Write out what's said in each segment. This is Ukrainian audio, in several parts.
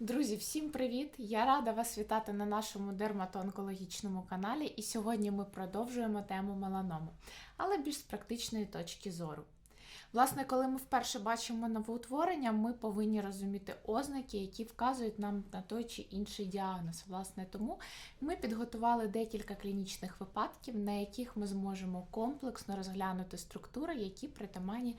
Друзі, всім привіт! Я рада вас вітати на нашому дерматоонкологічному каналі. І сьогодні ми продовжуємо тему меланоми, але більш з практичної точки зору. Власне, коли ми вперше бачимо новоутворення, ми повинні розуміти ознаки, які вказують нам на той чи інший діагноз. Власне, тому ми підготували декілька клінічних випадків, на яких ми зможемо комплексно розглянути структури, які притаманні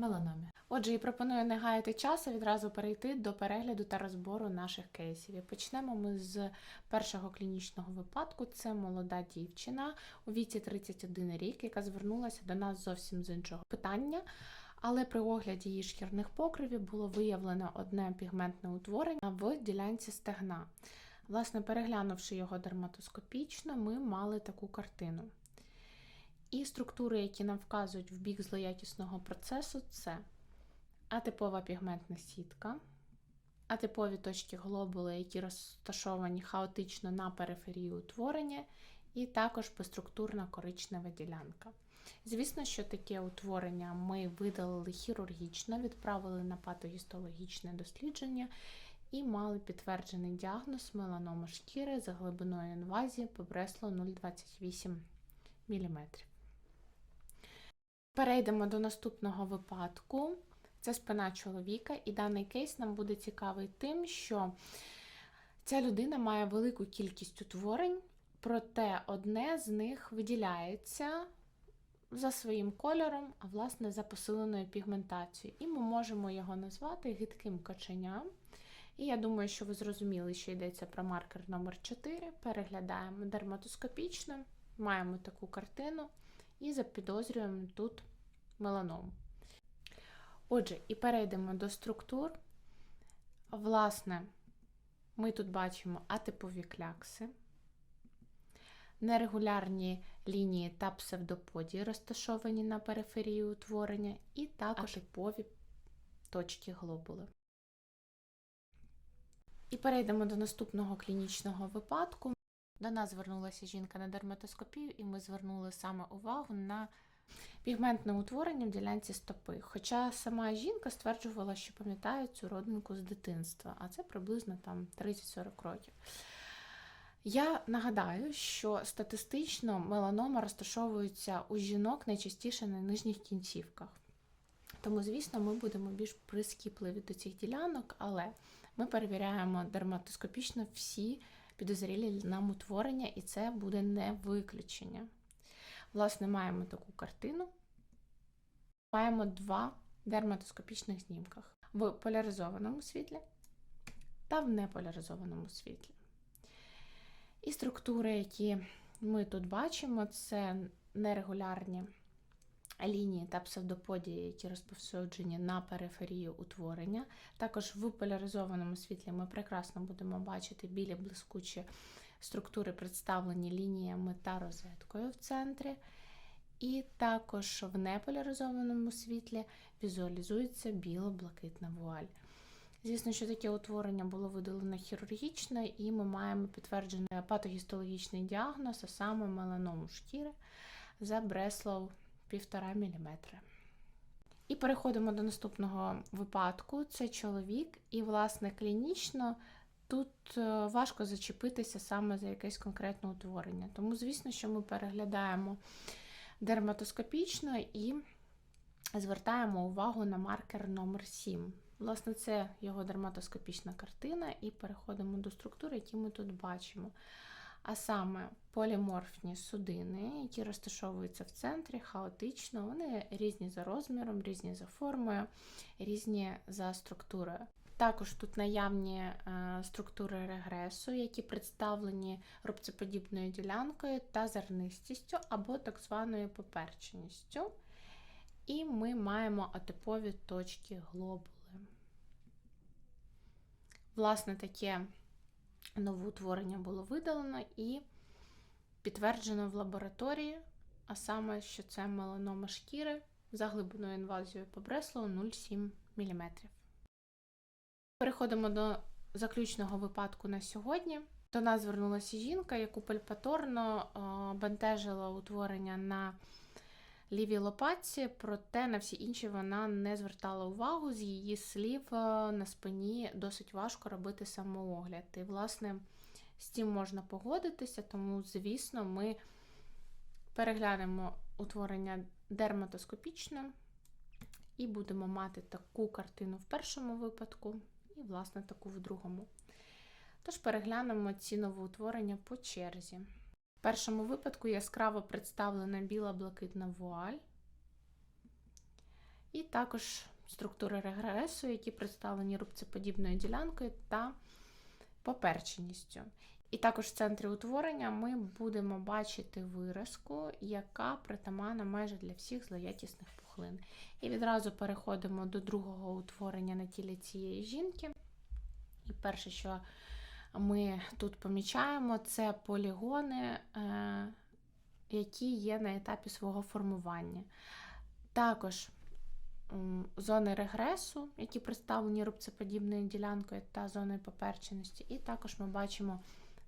меланомі. Отже, і пропоную не гаяти часу, відразу перейти до перегляду та розбору наших кейсів. І почнемо ми з першого клінічного випадку. Це молода дівчина у віці 31 рік, яка звернулася до нас зовсім з іншого питання. Але при огляді її шкірних покривів було виявлено одне пігментне утворення в ділянці стегна. Власне, переглянувши його дерматоскопічно, ми мали таку картину. І структури, які нам вказують в бік злоякісного процесу, це атипова пігментна сітка, атипові точки глобули, які розташовані хаотично на периферії утворення, і також безструктурна коричнева ділянка. Звісно, що таке утворення ми видалили хірургічно, відправили на патогістологічне дослідження і мали підтверджений діагноз меланома шкіри за глибиною інвазії по Бресло 0,28 мм. Перейдемо до наступного випадку. Це спина чоловіка, і даний кейс нам буде цікавий тим, що ця людина має велику кількість утворень, проте одне з них виділяється за своїм кольором, а власне за посиленою пігментацією. І ми можемо його назвати гидким каченям. І я думаю, що ви зрозуміли, що йдеться про маркер номер 4 Переглядаємо дерматоскопічно, маємо таку картину і запідозрюємо тут меланому. Отже, і перейдемо до структур. Власне, ми тут бачимо атипові клякси, нерегулярні лінії та псевдоподії, розташовані на периферії утворення, і також атипові точки глобули. І перейдемо до наступного клінічного випадку. До нас звернулася жінка на дерматоскопію, і ми звернули саме увагу на пігментне утворення в ділянці стопи. Хоча сама жінка стверджувала, що пам'ятає цю родинку з дитинства, а це приблизно там 30-40 років. Я нагадаю, що статистично меланома розташовується у жінок найчастіше на нижніх кінцівках. Тому, звісно, ми будемо більш прискіпливі до цих ділянок, але ми перевіряємо дерматоскопічно всі підозрілі нам утворення, і це буде не виключення. Власне, маємо таку картину. Маємо два дерматоскопічних знімках в поляризованому світлі та в неполяризованому світлі. І структури, які ми тут бачимо, це нерегулярні лінії та псевдоподії, які розповсюджені на периферії утворення. Також в поляризованому світлі ми прекрасно будемо бачити білі блискучі структури, представлені лініями та розеткою в центрі. І також в неполяризованому світлі візуалізується біло-блакитна вуаль. Звісно, що таке утворення було видалено хірургічно, і ми маємо підтверджений патогістологічний діагноз, а саме меланому шкіри за Бреслов 1,5 мм. І переходимо до наступного випадку: це чоловік, і, власне, клінічно тут е, важко зачепитися саме за якесь конкретне утворення. Тому, звісно, що ми переглядаємо дерматоскопічно і звертаємо увагу на маркер номер 7 Власне, це його дерматоскопічна картина, і переходимо до структур, які ми тут бачимо. А саме поліморфні судини, які розташовуються в центрі, хаотично, вони різні за розміром, різні за формою, різні за структурою. Також тут наявні е, структури регресу, які представлені рубцеподібною ділянкою та зернистістю або так званою поперченістю. І ми маємо атипові точки глобули. Власне, таке новоутворення було видалено і підтверджено в лабораторії, а саме, що це меланома шкіри за глибиною інвазією по Бреслову 0,7 мм. Переходимо до заключного випадку на сьогодні. До нас звернулася жінка, яку пальпаторно бентежило утворення на лівій лопатці, проте на всі інші вона не звертала увагу. З її слів е, на спині досить важко робити самоогляд. І, власне, з цим можна погодитися, тому, звісно, ми переглянемо утворення дерматоскопічно і будемо мати таку картину в першому випадку, і, власне, таку в другому. Тож переглянемо ці новоутворення по черзі. В першому випадку яскраво представлена біла блакитна вуаль, і також структури регресу, які представлені рубцеподібною ділянкою та поперченістю. І також в центрі утворення ми будемо бачити виразку, яка притаманна майже для всіх злоякісних пухлин. І відразу переходимо до другого утворення на тілі цієї жінки. І перше, що ми тут помічаємо, це полігони, е, які є на етапі свого формування. Також зони регресу, які представлені рубцеподібною ділянкою та зоною поперченості. І також ми бачимо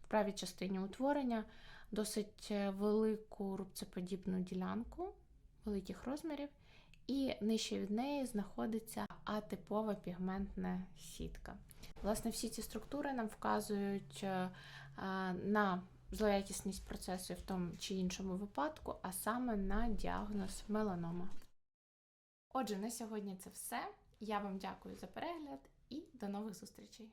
в правій частині утворення досить е, велику рубцеподібну ділянку великих розмірів, і нижче від неї знаходиться атипова пігментна сітка. Власне, всі ці структури нам вказують е, на злоякісність процесу в тому чи іншому випадку, а саме на діагноз меланома. Отже, на сьогодні це все. Я вам дякую за перегляд і до нових зустрічей!